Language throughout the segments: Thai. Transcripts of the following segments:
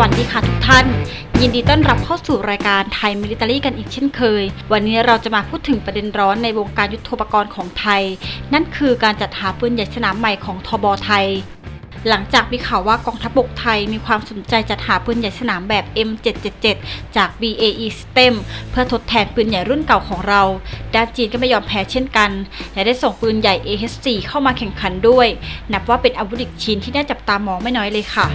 วัสดีค่ะทุกท่าน ยินดีต้อนรับเข้าสู่รายการไทยมิลิ t ารีกันอีกเช่นเคย วันนี้เราจะมาพูดถึงประเด็นร้อนในวงการยุทโธปกรณ์ของไทย นั่นคือการจัดหาปืนใหญ่สนามใหม่ของทบไทย หลังจากมีข่าวว่ากองทัพบกไทยมีความสนใจจัดหาปืนใหญ่สนามแบบ M777 จาก BAE System เพื่อทดแทนปืนใหญ่รุ่นเก่าของเรา ด้านจีนก็ไม่ยอมแพ้เช่นกัน และได้ส่งปืนใหญ่ AH4 เข้ามาแข่งขันด้วย นับว่าเป็นอาวุธอีกชิ้นที่น่าจับตามองไม่น้อยเลยค่ะ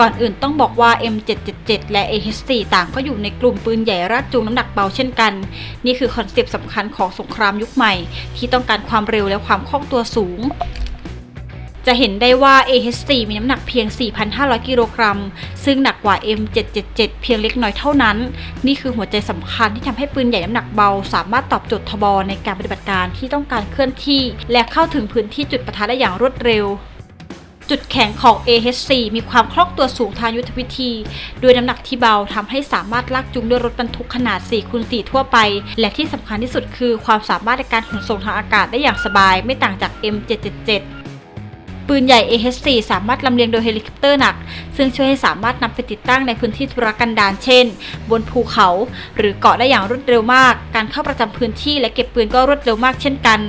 ก่อนอื่นต้องบอกว่า M777 และ AH4 ต่างก็อยู่ในกลุ่มปืนใหญ่รากจูงน้ำหนักเบาเช่นกัน นี่คือคอนเซปต์สำคัญของสงครามยุคใหม่ ที่ต้องการความเร็วและความคล่องตัวสูงจะเห็นได้ว่า AH4 มีน้ำหนักเพียง 4,500 กิโลกรัม ซึ่งหนักกว่า M777 เพียงเล็กน้อยเท่านั้น นี่คือหัวใจสำคัญที่ทำให้ปืนใหญ่น้ำหนักเบา สามารถตอบโจทย์ทบในการปฏิบัติการที่ต้องการเคลื่อนที่ และเข้าถึงพื้นที่จุดปะทะได้อย่างรวดเร็ว จุดแข็งของ AH4 มีความคล่องตัวสูงทางยุทธวิธี ด้วยน้ำหนักที่เบาทำให้สามารถลากจูงด้วยรถบรรทุกขนาด4คูณ4ทั่วไป และที่สำคัญที่สุดคือความสามารถในการขนส่งทางอากาศได้อย่างสบาย ไม่ต่างจาก M777 ปืนใหญ่ AH4 สามารถลำเลียงโดยเฮลิคอปเตอร์หนัก ซึ่งช่วยให้สามารถนำไปติดตั้งในพื้นที่ธุรกันดารเช่น บนภูเขา หรือเกาะได้อย่างรวดเร็วมาก การเข้าประจำพื้นที่และเก็บปืนก็รวดเร็วมากเช่นกัน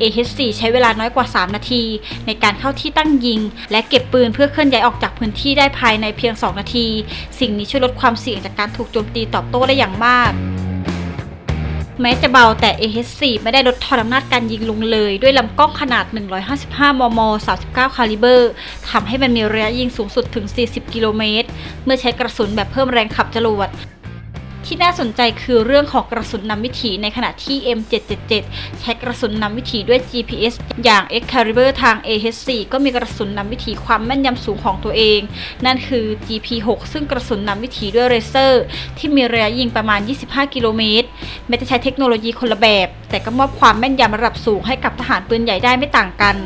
AH4 ใช้เวลาน้อยกว่า 3 นาที ในการเข้าที่ตั้งยิง และเก็บปืนเพื่อเคลื่อนย้ายออกจากพื้นที่ได้ภายในเพียง 2 นาที สิ่งนี้ช่วยลดความเสี่ยงจากการถูกโจมตีตอบโต้ได้อย่างมาก แม้จะเบาแต่ AH4 ไม่ได้ลดทอนอำนาจการยิงลงเลย ด้วยลำกล้องขนาด 155 มม 39 คาลิเบอร์ทำให้มันมีระยะยิงสูงสุดถึง 40 กิโลเมตร เมื่อใช้กระสุนแบบเพิ่มแรงขับจรวด ที่น่าสนใจคือเรื่องของกระสุนนำวิถีในขณะที่ M777 ใช้กระสุนนำวิถีด้วย GPS อย่าง Excalibur ทาง AH4 ก็มีกระสุนนำวิถีความแม่นยำสูงของตัวเอง นั่นคือ GP6 ซึ่งกระสุนนำวิถีด้วยเรเซอร์ที่มีระยะยิงประมาณ 25 กิโลเมตรแม้จะใช้เทคโนโลยีคนละแบบ แต่ก็มอบความแม่นยำระดับสูงให้กับทหารปืนใหญ่ได้ไม่ต่างกัน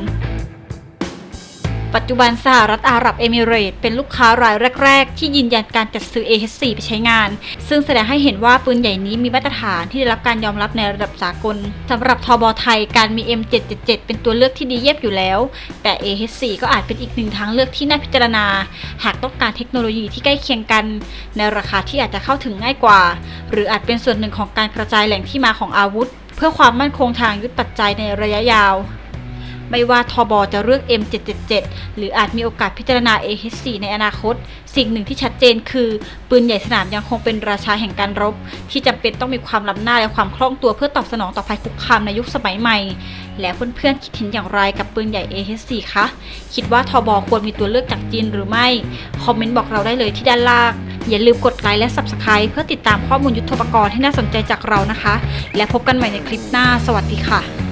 ปัจจุบันสหรัฐอาหรับเอมิเรตเป็นลูกค้ารายแรก ๆ ที่ยืนยันการจัดซื้อ AH4 ไปใช้งาน ซึ่งแสดงให้เห็นว่าปืนใหญ่นี้มีมาตรฐานที่ได้รับการยอมรับในระดับสากลสำหรับทบไทยการมี M777 เป็นตัวเลือกที่ดีเยี่ยมอยู่แล้ว แต่ AH4 ก็อาจเป็นอีกหนึ่งทางเลือกที่น่าพิจารณา หากต้องการเทคโนโลยีที่ใกล้เคียงกัน ในราคาที่อาจจะเข้าถึงง่ายกว่า หรืออาจเป็นส่วนหนึ่งของการกระจายแหล่งที่มาของอาวุธ เพื่อความมั่นคงทางยุทธปัจจัยในระยะยาว ไม่ว่าทบจะเลือก M777 หรืออาจมีโอกาสพิจารณา AH4 ในอนาคต สิ่งหนึ่งที่ชัดเจนคือ ปืนใหญ่สนามยังคงเป็นราชาแห่งการรบ ที่จำเป็นต้องมีความล้ำหน้าและความคล่องตัวเพื่อตอบสนองต่อภัยคุกคามในยุคสมัยใหม่ และเพื่อนๆคิดเห็นอย่างไรกับปืนใหญ่ AH4 คะ คิดว่าทบควรมีตัวเลือกจากจีนหรือไม่ คอมเมนต์บอกเราได้เลยที่ด้านล่างอย่าลืมกดไลค์และ Subscribe เพื่อติดตามข้อมูลยุทธปกรณ์ที่น่าสนใจจากเรานะคะ และพบกันใหม่ในคลิปหน้า สวัสดีค่ะ